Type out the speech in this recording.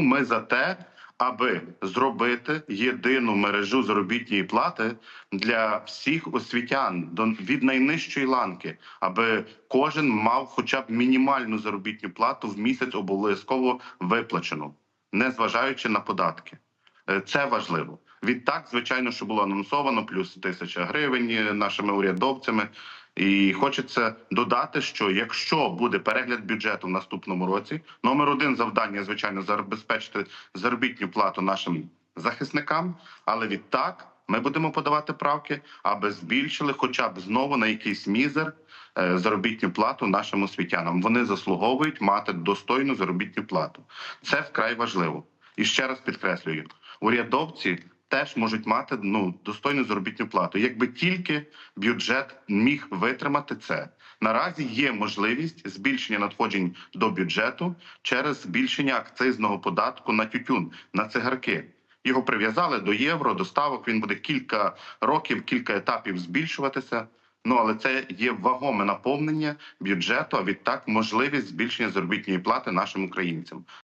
Ми за те, аби зробити єдину мережу заробітної плати для всіх освітян від найнижчої ланки, аби кожен мав хоча б мінімальну заробітну плату в місяць обов'язково виплачену, не зважаючи на податки. Е, Це важливо. Відтак, звичайно, що було анонсовано плюс тисяча гривень е, нашими урядовцями. І хочеться додати, що якщо буде перегляд бюджету в наступному році, номер один завдання, звичайно, забезпечити заробітну плату нашим захисникам. Але відтак ми будемо подавати правки, аби збільшили, хоча б знову на якийсь мізер е, заробітну плату нашим освітянам. Вони заслуговують мати достойну заробітну плату. Це вкрай важливо. І ще раз підкреслюю: урядовці теж можуть мати ну достойну заробітну плату, якби тільки бюджет міг витримати це. Наразі є можливість збільшення надходжень до бюджету через збільшення акцизного податку на тютюн на цигарки. Його прив'язали до євро, до ставок. Він буде кілька років, кілька етапів збільшуватися. Ну але це є вагоме наповнення бюджету. А відтак можливість збільшення заробітної плати нашим українцям.